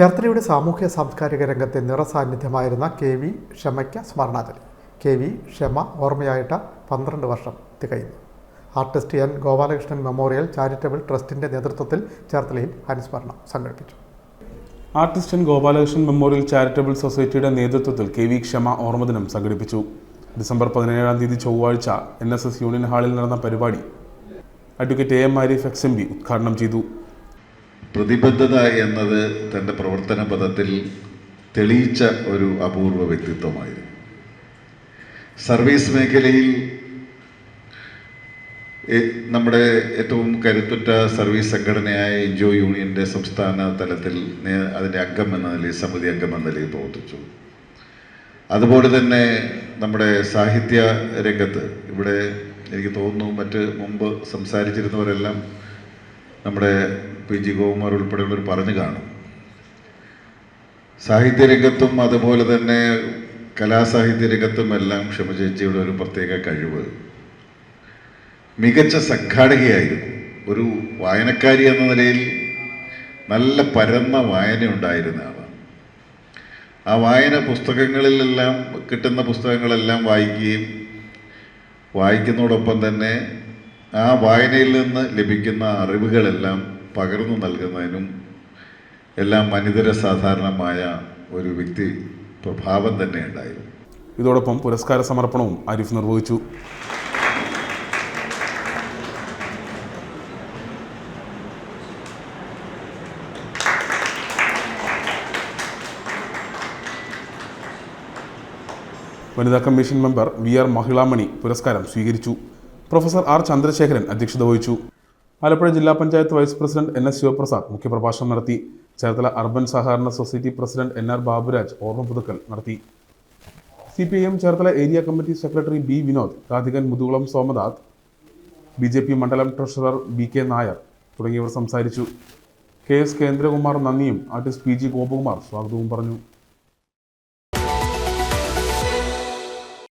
ചേർത്തലയുടെ സാമൂഹ്യ സാംസ്കാരിക രംഗത്തെ നിറസാന്നിധ്യമായിരുന്ന കെ വി ക്ഷമയ്ക്ക് സ്മരണാഞ്ജലി. കെ വി ക്ഷമ ഓർമ്മയായിട്ട് പന്ത്രണ്ട് വർഷം തികയുന്നു. Artist N Gopalakrishnan memorial charitable ട്രസ്റ്റിന്റെ നേതൃത്വത്തിൽ ചേർത്തലയിൽ അനുസ്മരണം സംഘടിപ്പിച്ചു. Artist N Gopalakrishnan memorial charitable സൊസൈറ്റിയുടെ നേതൃത്വത്തിൽ കെ വി ക്ഷമ ഓർമ്മദിനം സംഘടിപ്പിച്ചു. ഡിസംബർ പതിനേഴാം തീയതി ചൊവ്വാഴ്ച എൻ എസ് എസ് യൂണിയൻ ഹാളിൽ നടന്ന പരിപാടി advocate A M Arif ex M P ഉദ്ഘാടനം ചെയ്തു. പ്രതിബദ്ധത എന്നത് തന്റെ പ്രവർത്തന പദത്തിൽ തെളിയിച്ച ഒരു അപൂർവ വ്യക്തിത്വമായിരുന്നു. സർവീസ് മേഖലയിൽ നമ്മുടെ ഏറ്റവും കരുത്തുറ്റ സർവീസ് സംഘടനയായ എൻജിഒ യൂണിയന്റെ സംസ്ഥാന തലത്തിൽ അതിന്റെ അംഗം എന്ന നിലയിൽ സമിതി അംഗം എന്ന നിലയിൽ പ്രവർത്തിച്ചു. അതുപോലെ തന്നെ നമ്മുടെ സാഹിത്യ രംഗത്ത് ഇവിടെ എനിക്ക് തോന്നുന്നു മറ്റ് മുമ്പ് സംസാരിച്ചിരുന്നവരെല്ലാം നമ്മുടെ പി ജി ഗോകുമാർ ഉൾപ്പെടെയുള്ളവർ പറഞ്ഞു കാണും. സാഹിത്യരംഗത്തും അതുപോലെ തന്നെ കലാസാഹിത്യ രംഗത്തും എല്ലാം ക്ഷമ ചേച്ചിയുടെ ഒരു പ്രത്യേക കഴിവ്. മികച്ച സംഘാടകയായിരുന്നു. ഒരു വായനക്കാരി എന്ന നിലയിൽ നല്ല പരന്ന വായന ഉണ്ടായിരുന്ന ആ വായന പുസ്തകങ്ങളിലെല്ലാം കിട്ടുന്ന പുസ്തകങ്ങളെല്ലാം വായിക്കുകയും വായിക്കുന്നതോടൊപ്പം തന്നെ ആ വായനയിൽ നിന്ന് ലഭിക്കുന്ന അറിവുകളെല്ലാം പകർന്നു നൽകുന്നതിനും എല്ലാം മനിതര സാധാരണമായ ഒരു വ്യക്തി പ്രഭാവം തന്നെ ഉണ്ടായിരുന്നു. ഇതോടൊപ്പം പുരസ്കാര സമർപ്പണവും ആരിഫ് നിർവഹിച്ചു. വനിതാ commission member V R Mahilamani പുരസ്കാരം സ്വീകരിച്ചു. പ്രൊഫസർ ആർ ചന്ദ്രശേഖരൻ അധ്യക്ഷത വഹിച്ചു. ആലപ്പുഴ ജില്ലാ panchayat vice president N S Sivaprasad മുഖ്യപ്രഭാഷണം നടത്തി. ചേർത്തല അർബൻ സഹകരണ society president N R Baburaj ഓർമ്മ പുതുക്കൽ നടത്തി. C P I M Cherthala area committee secretary B Vinod Radhikan Muthukulam Somanath B J P മണ്ഡലം ട്രഷറർ ബി കെ നായർ തുടങ്ങിയവർ സംസാരിച്ചു. K S കേന്ദ്രകുമാർ നന്ദിയും ആർട്ടിസ്റ്റ് പി ജി ഗോപകുമാർ സ്വാഗതവും പറഞ്ഞു.